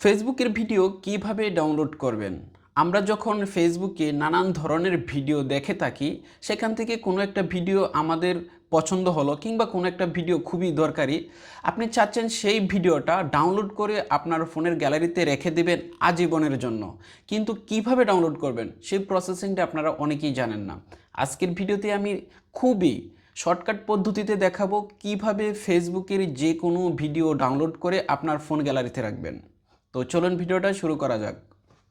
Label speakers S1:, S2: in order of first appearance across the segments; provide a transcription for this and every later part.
S1: ফেসবুকের ভিডিও কীভাবে ডাউনলোড করবেন? আমরা যখন ফেসবুকে নানান ধরনের ভিডিও দেখে থাকি, সেখান থেকে কোনো একটা ভিডিও আমাদের পছন্দ হলো কিংবা কোনো একটা ভিডিও খুবই দরকারি, আপনি চাচ্ছেন সেই ভিডিওটা ডাউনলোড করে আপনার ফোনের গ্যালারিতে রেখে দেবেন আজীবনের জন্য। কিন্তু কীভাবে ডাউনলোড করবেন, সেই প্রসেসিংটা আপনারা অনেকেই জানেন না। আজকের ভিডিওতে আমি খুবই শর্টকাট পদ্ধতিতে দেখাবো কীভাবে ফেসবুকের যে কোনো ভিডিও ডাউনলোড করে আপনার ফোন গ্যালারিতে রাখবেন। তো চলুন ভিডিওটা শুরু করা যাক।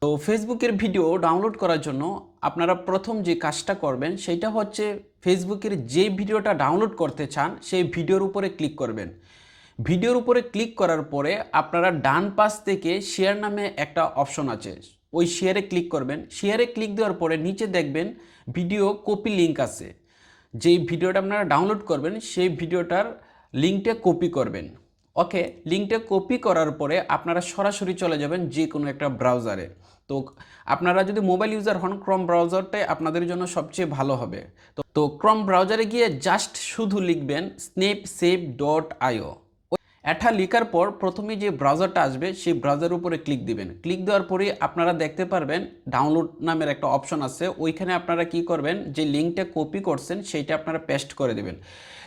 S1: তো ফেসবুকের ভিডিও ডাউনলোড করার জন্য আপনারা প্রথম যে কাজটা করবেন, সেটা হচ্ছে ফেসবুকের যে ভিডিওটা ডাউনলোড করতে চান, সেই ভিডিওর উপরে ক্লিক করবেন। ভিডিওর উপরে ক্লিক করার পরে আপনারা ডান পাশ থেকে শেয়ার নামে একটা অপশন আছে। ওই শেয়ারে ক্লিক করবেন। শেয়ারে ক্লিক দেওয়ার পরে নিচে দেখবেন ভিডিও কপি লিঙ্ক আছে। যেই ভিডিওটা আপনারা ডাউনলোড করবেন, সেই ভিডিওটার লিঙ্কটা কপি করবেন। ওকে লিঙ্কটা কপি করার পরে আপনারা সরাসরি চলে যাবেন যে কোনো একটা ব্রাউজারে তো আপনারা যদি মোবাইল ইউজার হন ক্রম ব্রাউজারটাই আপনাদের জন্য সবচেয়ে ভালো হবে। তো তো ক্রম ব্রাউজারে গিয়ে জাস্ট শুধু লিখবেন স্নেপ সেভ ডট আইও এটা লেখার পর প্রথমে যে ব্রাউজারটা আসবে, সেই ব্রাউজার উপরে ক্লিক দিবেন। ক্লিক দেওয়ার পরে আপনারা দেখতে পারবেন ডাউনলোড নামের একটা অপশন আছে। ওইখানে আপনারা কি করবেন, যে লিঙ্কটা কপি করছেন, সেইটা আপনারা পেস্ট করে দেবেন।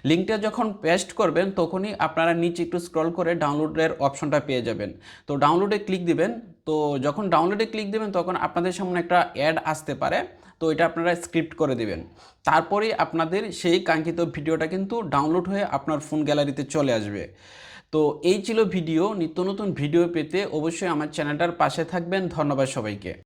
S1: লিঙ্কটা যখন পেস্ট করবেন, তখনই আপনারা নিচে একটু স্ক্রল করে ডাউনলোডের অপশনটা পেয়ে যাবেন। তো ডাউনলোডে ক্লিক দিবেন। তো যখন ডাউনলোডে ক্লিক দেবেন, তখন আপনাদের সামনে একটা অ্যাড আসতে পারে। তো এটা আপনারা স্ক্রিপ্ট করে দিবেন। তারপরে আপনাদের সেই কাঙ্ক্ষিত ভিডিওটা কিন্তু ডাউনলোড হয়ে আপনার ফোন গ্যালারিতে চলে আসবে। তো এই ছিল ভিডিও। নিত্য নতুন ভিডিও পেতে অবশ্যই আমার চ্যানেলটার পাশে থাকবেন। ধন্যবাদ সবাইকে।